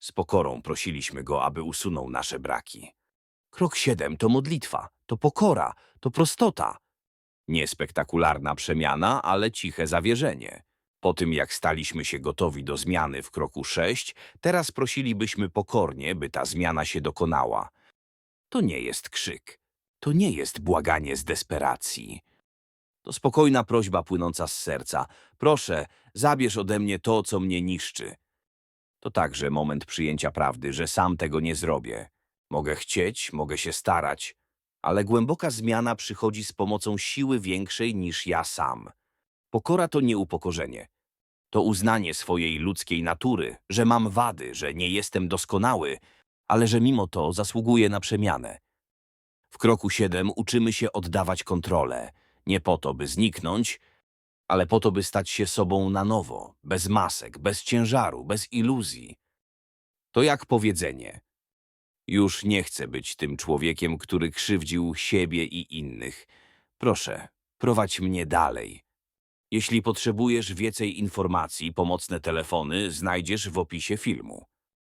Z pokorą prosiliśmy go, aby usunął nasze braki. Krok siedem to modlitwa, to pokora, to prostota. Niespektakularna przemiana, ale ciche zawierzenie. Po tym, jak staliśmy się gotowi do zmiany w kroku sześć, teraz prosilibyśmy pokornie, by ta zmiana się dokonała. To nie jest krzyk. To nie jest błaganie z desperacji. To spokojna prośba płynąca z serca. Proszę, zabierz ode mnie to, co mnie niszczy. To także moment przyjęcia prawdy, że sam tego nie zrobię. Mogę chcieć, mogę się starać, ale głęboka zmiana przychodzi z pomocą siły większej niż ja sam. Pokora to nie upokorzenie. To uznanie swojej ludzkiej natury, że mam wady, że nie jestem doskonały, ale że mimo to zasługuję na przemianę. W kroku siedem uczymy się oddawać kontrolę, nie po to, by zniknąć, ale po to, by stać się sobą na nowo, bez masek, bez ciężaru, bez iluzji. To jak powiedzenie. Już nie chcę być tym człowiekiem, który krzywdził siebie i innych. Proszę, prowadź mnie dalej. Jeśli potrzebujesz więcej informacji, pomocne telefony znajdziesz w opisie filmu.